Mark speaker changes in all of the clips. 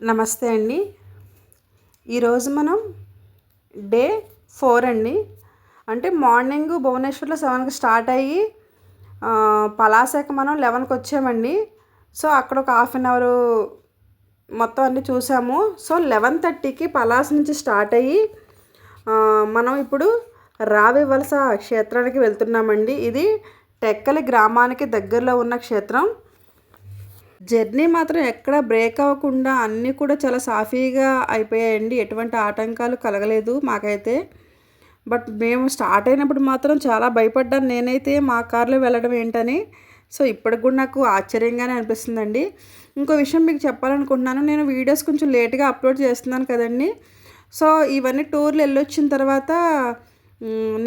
Speaker 1: నమస్తే అండి. ఈరోజు మనం డే ఫోర్ అండి. అంటే మార్నింగ్ భువనేశ్వర్లో సెవెన్కి స్టార్ట్ అయ్యి ఆ, మనం లెవెన్కి వచ్చామండి. సో అక్కడ ఒక హాఫ్ అన్ అవర్ మొత్తం అన్నీ చూసాము. సో లెవెన్ థర్టీకి పలాస్ నుంచి స్టార్ట్ అయ్యి మనం ఇప్పుడు రావి వలస క్షేత్రానికి వెళ్తున్నామండి. ఇది టెక్కలి గ్రామానికి దగ్గరలో ఉన్న క్షేత్రం. జర్నీ మాత్రం ఎక్కడ బ్రేక్ అవ్వకుండా అన్నీ కూడా చాలా సాఫీగా అయిపోయాయండి. ఎటువంటి ఆటంకాలు కలగలేదు మాకైతే. బట్ మేము స్టార్ట్ అయినప్పుడు మాత్రం చాలా భయపడ్డాను. నేనైతే మా కార్లో వెళ్ళడం ఏంటని. సో ఇప్పటికి కూడా నాకు ఆశ్చర్యంగానే అనిపిస్తుందండి. ఇంకో విషయం మీకు చెప్పాలనుకుంటున్నాను. నేను వీడియోస్ కొంచెం లేట్గా అప్లోడ్ చేస్తున్నాను కదండి. సో ఇవన్నీ టూర్లు వెళ్ళొచ్చిన తర్వాత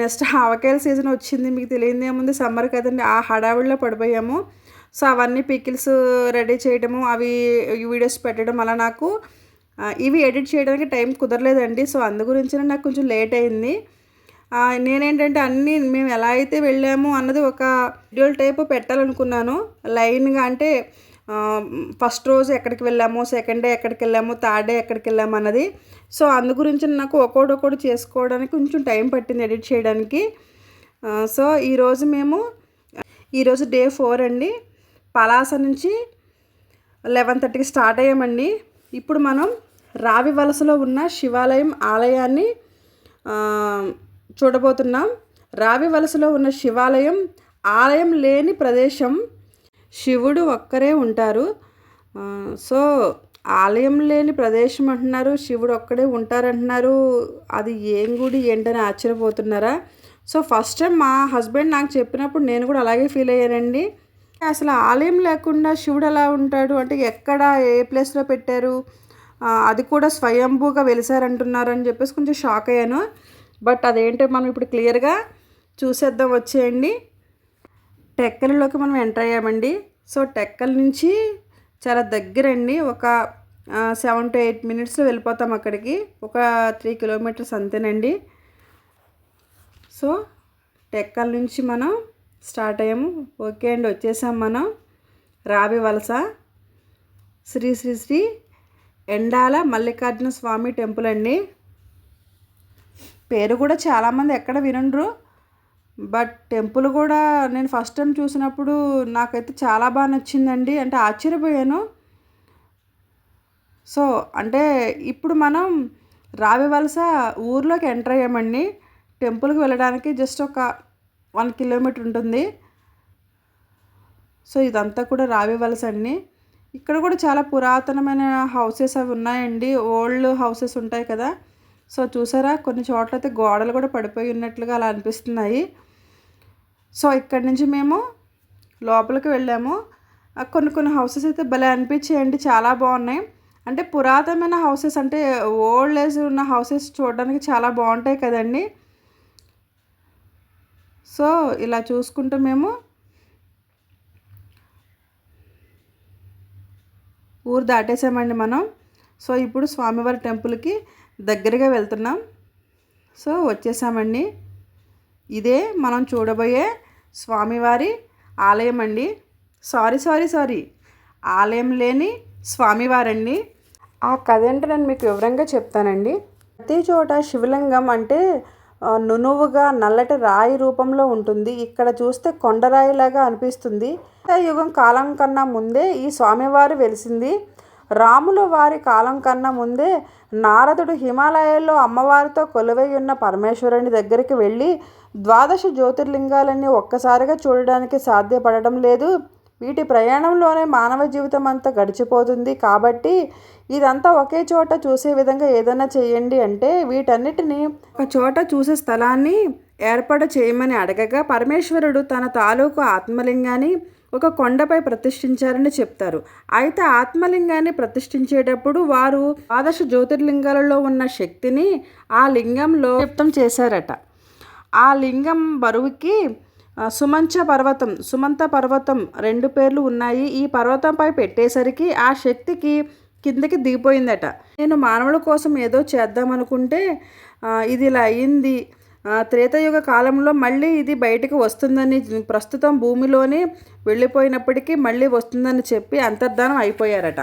Speaker 1: నెక్స్ట్ ఆవకాయల సీజన్ వచ్చింది. మీకు తెలియదు ఏముంది సమ్మర్ కదండి. ఆ హడావిడిలో పడిపోయాము. సో అవన్నీ పికిల్స్ రెడీ చేయడము అవి వీడియోస్ పెట్టడం అలా నాకు ఇవి ఎడిట్ చేయడానికి టైం కుదరలేదండి. సో అందు గురించి నాకు కొంచెం లేట్ అయింది. నేనేంటంటే అన్నీ మేము ఎలా అయితే వెళ్ళాము అన్నది ఒక షెడ్యూల్ టైప్ పెట్టాలనుకున్నాను. లైన్గా అంటే ఫస్ట్ రోజు ఎక్కడికి వెళ్ళాము సెకండ్ డే ఎక్కడికి వెళ్ళాము థర్డ్ డే ఎక్కడికి వెళ్ళాము అన్నది. సో అందు గురించి నాకు ఒక్కోటి ఒక్కోటి చేసుకోవడానికి కొంచెం టైం పట్టింది ఎడిట్ చేయడానికి. సో ఈరోజు మేము ఈరోజు డే ఫోర్ అండి. పలాస నుంచి లెవెన్ థర్టీకి స్టార్ట్ అయ్యామండి. ఇప్పుడు మనం రావి వలసలో ఉన్న శివాలయం ఆలయాన్ని చూడబోతున్నాం. రావి వలసలో ఉన్న శివాలయం ఆలయం లేని ప్రదేశం. శివుడు ఒక్కరే ఉంటారు. సో ఆలయం లేని ప్రదేశం అంటున్నారు శివుడు ఒక్కడే ఉంటారంటున్నారు. అది ఏం గుడి ఏంటని ఆశ్చర్యపోతున్నారా? సో ఫస్ట్ టైం మా హస్బెండ్ నాకు చెప్పినప్పుడు నేను కూడా అలాగే ఫీల్ అయ్యానండి. అసలు ఆలయం లేకుండా శివుడు ఎలా ఉంటాడు? అంటే ఎక్కడ ఏ ప్లేస్లో పెట్టారు? అది కూడా స్వయంభూగా వెలిసారంటున్నారని చెప్పేసి కొంచెం షాక్ అయ్యాను. బట్ అదేంటో మనం ఇప్పుడు క్లియర్గా చూసేద్దాం వచ్చేయండి. టెక్కలిలోకి మనం ఎంటర్ అయ్యామండి. సో టెక్కల నుంచి చాలా దగ్గరండి. ఒక సెవెన్ టు ఎయిట్ మినిట్స్లో వెళ్ళిపోతాం అక్కడికి. ఒక త్రీ కిలోమీటర్స్ అంతేనండి. సో టెక్కల నుంచి మనం స్టార్ట్ అయ్యాము ఓకే అండి వచ్చేసాం మనం. రావి వలస. శ్రీ శ్రీ శ్రీ ఎండాల మల్లికార్జున స్వామి టెంపుల్ అండి. పేరు కూడా చాలామంది ఎక్కడ వినరు బట్ టెంపుల్ కూడా నేను ఫస్ట్ టైం చూసినప్పుడు నాకైతే చాలా బాగా నచ్చిందండి. అంటే ఆశ్చర్యపోయాను. సో అంటే ఇప్పుడు మనం రావి వలస ఊర్లోకి ఎంటర్ అయ్యామండి. టెంపుల్కి వెళ్ళడానికి జస్ట్ ఒక వన్ కిలోమీటర్ ఉంటుంది. సో ఇదంతా కూడా రావి వలస అండి. ఇక్కడ కూడా చాలా పురాతనమైన హౌసెస్ అవి ఉన్నాయండి. ఓల్డ్ హౌసెస్ ఉంటాయి కదా. సో చూసారా కొన్ని చోట్ల అయితే గోడలు కూడా పడిపోయి ఉన్నట్లుగా అలా అనిపిస్తున్నాయి. సో ఇక్కడి నుంచి మేము లోపలికి వెళ్ళాము. కొన్ని కొన్ని హౌసెస్ అయితే భలే అనిపించాయండి. చాలా బాగున్నాయి. అంటే పురాతనమైన హౌసెస్ అంటే ఓల్డ్ ఏజ్ ఉన్న హౌసెస్ చూడడానికి చాలా బాగుంటాయి కదండి. సో ఇలా చూసుకుంటూ మేము ఊరు దాటేసామండి మనం. సో ఇప్పుడు స్వామివారి టెంపుల్కి దగ్గరగా వెళ్తున్నాం. సో వచ్చేసామండి. ఇదే మనం చూడబోయే స్వామివారి ఆలయం అండి. Sorry sorry sorry. ఆలయం లేని స్వామివారండి. ఆ కథ ఏంటో నేను మీకు వివరంగా చెప్తానండి. ప్రతి చోట శివలింగం అంటే నునువుగా నల్లటి రాయి రూపంలో ఉంటుంది. ఇక్కడ చూస్తే కొండరాయిలాగా అనిపిస్తుంది. యుగం కాలం కన్నా ముందే ఈ స్వామివారు వెలిసింది. రాముల వారి కాలం కన్నా ముందే నారదుడు హిమాలయాల్లో అమ్మవారితో కొలువై ఉన్న పరమేశ్వరుని దగ్గరికి వెళ్ళి ద్వాదశ జ్యోతిర్లింగాలన్నీ ఒక్కసారిగా చూడడానికి సాధ్యపడడం లేదు. వీటి ప్రయాణంలోనే మానవ జీవితం అంతా గడిచిపోతుంది. కాబట్టి ఇదంతా ఒకే చోట చూసే విధంగా ఏదైనా చేయండి అంటే వీటన్నిటిని ఒక చోట చూసే స్థలాన్ని ఏర్పాటు చేయమని అడగగా పరమేశ్వరుడు తన తాలూకు ఆత్మలింగాన్ని ఒక కొండపై ప్రతిష్ఠించారని చెప్తారు. అయితే ఆత్మలింగాన్ని ప్రతిష్ఠించేటప్పుడు వారు ద్వాదశ జ్యోతిర్లింగాలలో ఉన్న శక్తిని ఆ లింగంలో వ్యక్తం చేశారట. ఆ లింగం బరువుకి సుమంచ పర్వతం సుమంత పర్వతం రెండు పేర్లు ఉన్నాయి. ఈ పర్వతంపై పెట్టేసరికి ఆ శక్తికి కిందకి దిగిపోయిందట. నేను మానవుల కోసం ఏదో చేద్దామనుకుంటే ఇది ఇలా అయింది. త్రేతయుగ కాలంలో మళ్ళీ ఇది బయటకు వస్తుందని ప్రస్తుతం భూమిలోనే వెళ్ళిపోయినప్పటికీ మళ్ళీ వస్తుందని చెప్పి అంతర్ధానం అయిపోయారట.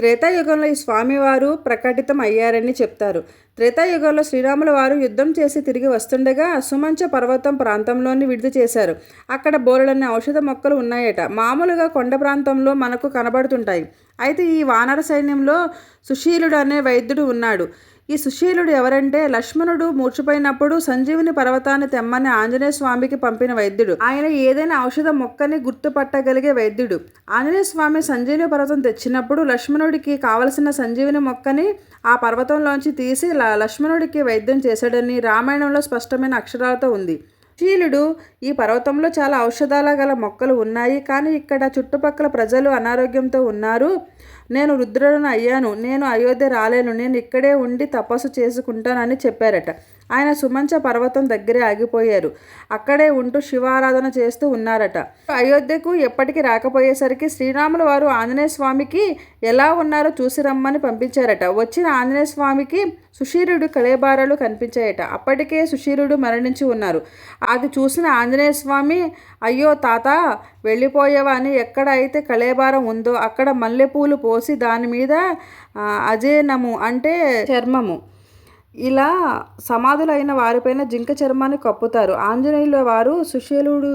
Speaker 1: త్రేతాయుగంలో ఈ స్వామివారు ప్రకటితం అయ్యారని చెప్తారు. త్రేతాయుగంలో శ్రీరాముల వారు యుద్ధం చేసి తిరిగి వస్తుండగా సుమంచ పర్వతం ప్రాంతంలోని విడుదల చేశారు. అక్కడ బోలెడన్ని ఔషధ మొక్కలు ఉన్నాయట. మామూలుగా కొండ ప్రాంతంలో మనకు కనబడుతుంటాయి. అయితే ఈ వానర సైన్యంలో సుశీలుడు అనే వైద్యుడు ఉన్నాడు. ఈ సుశీలుడు ఎవరంటే లక్ష్మణుడు మూర్చిపోయినప్పుడు సంజీవిని పర్వతాన్ని తెమ్మని ఆంజనేయ స్వామికి పంపిన వైద్యుడు. ఆయన ఏదైనా ఔషధ మొక్కని గుర్తుపట్టగలిగే వైద్యుడు. ఆంజనేయ స్వామి సంజీవిని పర్వతం తెచ్చినప్పుడు లక్ష్మణుడికి కావలసిన సంజీవిని మొక్కని ఆ పర్వతంలోంచి తీసి లక్ష్మణుడికి వైద్యం చేశాడని రామాయణంలో స్పష్టమైన అక్షరాలతో ఉంది. శీలుడు ఈ పర్వతంలో చాలా ఔషధాల గల మొక్కలు ఉన్నాయి కానీ ఇక్కడ చుట్టుపక్కల ప్రజలు అనారోగ్యంతో ఉన్నారు. నేను రుద్రుడను అయ్యాను నేను అయోధ్య రాలేను నేను ఇక్కడే ఉండి తపస్సు చేసుకుంటానని చెప్పారట. ఆయన సుమంచ పర్వతం దగ్గరే ఆగిపోయారు. అక్కడే ఉంటూ శివారాధన చేస్తూ ఉన్నారట. అయోధ్యకు ఎప్పటికీ రాకపోయేసరికి శ్రీరాముల వారు ఆంజనేయ స్వామికి ఎలా ఉన్నారో చూసి రమ్మని పంపించారట. వచ్చిన ఆంజనేయ స్వామికి సుశీరుడు కళేబారాలు కనిపించాయట. అప్పటికే సుశీరుడు మరణించి ఉన్నారు. అది చూసిన ఆంజనేయ స్వామి అయ్యో తాత వెళ్ళిపోయేవా అని ఎక్కడ అయితే కళేబారం ఉందో అక్కడ మల్లెపూలు పో పోసి దాని మీద అజేనము అంటే చర్మము. ఇలా సమాధులైన వారిపైన జింక చర్మాన్ని కప్పుతారు. ఆంజనేయుల వారు సుశీలుడు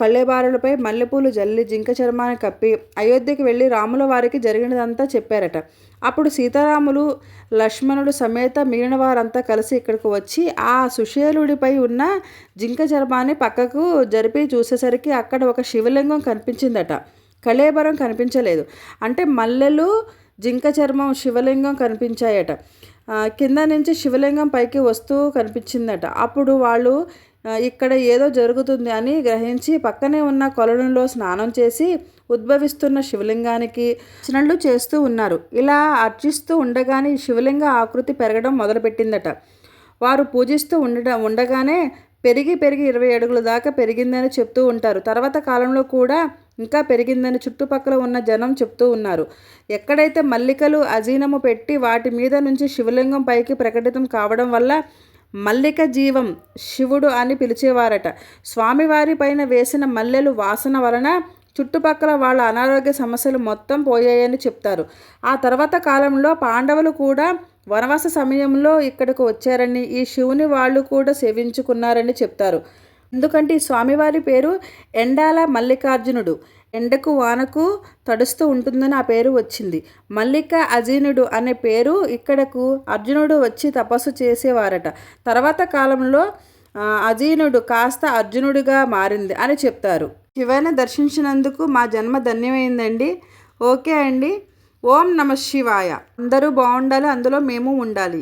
Speaker 1: కళ్ళెబారులపై మల్లెపూలు జల్లి జింక చర్మాన్ని కప్పి అయోధ్యకి వెళ్ళి రాముల వారికి జరిగినదంతా చెప్పారట. అప్పుడు సీతారాములు లక్ష్మణుడు సమేత మిగిలిన వారంతా కలిసి ఇక్కడికి వచ్చి ఆ సుశీలుడిపై ఉన్న జింక చర్మాన్ని పక్కకు జరిపి చూసేసరికి అక్కడ ఒక శివలింగం కనిపించిందట. కళేబరం కనిపించలేదు. అంటే మల్లెలు జింక చర్మం శివలింగం కనిపించాయట. కింద నుంచి శివలింగం పైకి వస్తూ కనిపించిందట. అప్పుడు వాళ్ళు ఇక్కడ ఏదో జరుగుతుంది అని గ్రహించి పక్కనే ఉన్న కొలనులో స్నానం చేసి ఉద్భవిస్తున్న శివలింగానికి అర్చనలు చేస్తూ ఉన్నారు. ఇలా అర్చిస్తూ ఉండగానే శివలింగ ఆకృతి పెరగడం మొదలుపెట్టిందట. వారు పూజిస్తూ ఉండడం ఉండగానే పెరిగి పెరిగి ఇరవై అడుగుల దాకా పెరిగిందని చెప్తూ ఉంటారు. తర్వాత కాలంలో కూడా ఇంకా పెరిగిందని చుట్టుపక్కల ఉన్న జనం చెప్తూ ఉన్నారు. ఎక్కడైతే మల్లికలు అజీనము పెట్టి వాటి మీద నుంచి శివలింగం పైకి ప్రకటితం కావడం వల్ల మల్లిక జీవం శివుడు అని పిలిచేవారట. స్వామివారి పైన వేసిన మల్లెలు వాసన వలన చుట్టుపక్కల వాళ్ళ అనారోగ్య సమస్యలు మొత్తం పోయాయని చెప్తారు. ఆ తర్వాత కాలంలో పాండవులు కూడా వనవాస సమయంలో ఇక్కడికి వచ్చారని ఈ శివుని వాళ్ళు కూడా సేవించుకున్నారని చెప్తారు. ఎందుకంటే ఈ స్వామివారి పేరు ఎండాల మల్లికార్జునుడు. ఎండకు వానకు తడుస్తూ ఉంటుందని ఆ పేరు వచ్చింది. మల్లిక అజీనుడు అనే పేరు ఇక్కడకు అర్జునుడు వచ్చి తపస్సు చేసేవారట. తర్వాత కాలంలో అజీనుడు కాస్త అర్జునుడిగా మారింది అని చెప్తారు. శివని దర్శించినందుకు మా జన్మ ధన్యమైందండి. ఓకే అండి. ఓం నమ శివాయ. అందరూ బాగుండాలి అందులో మేము ఉండాలి.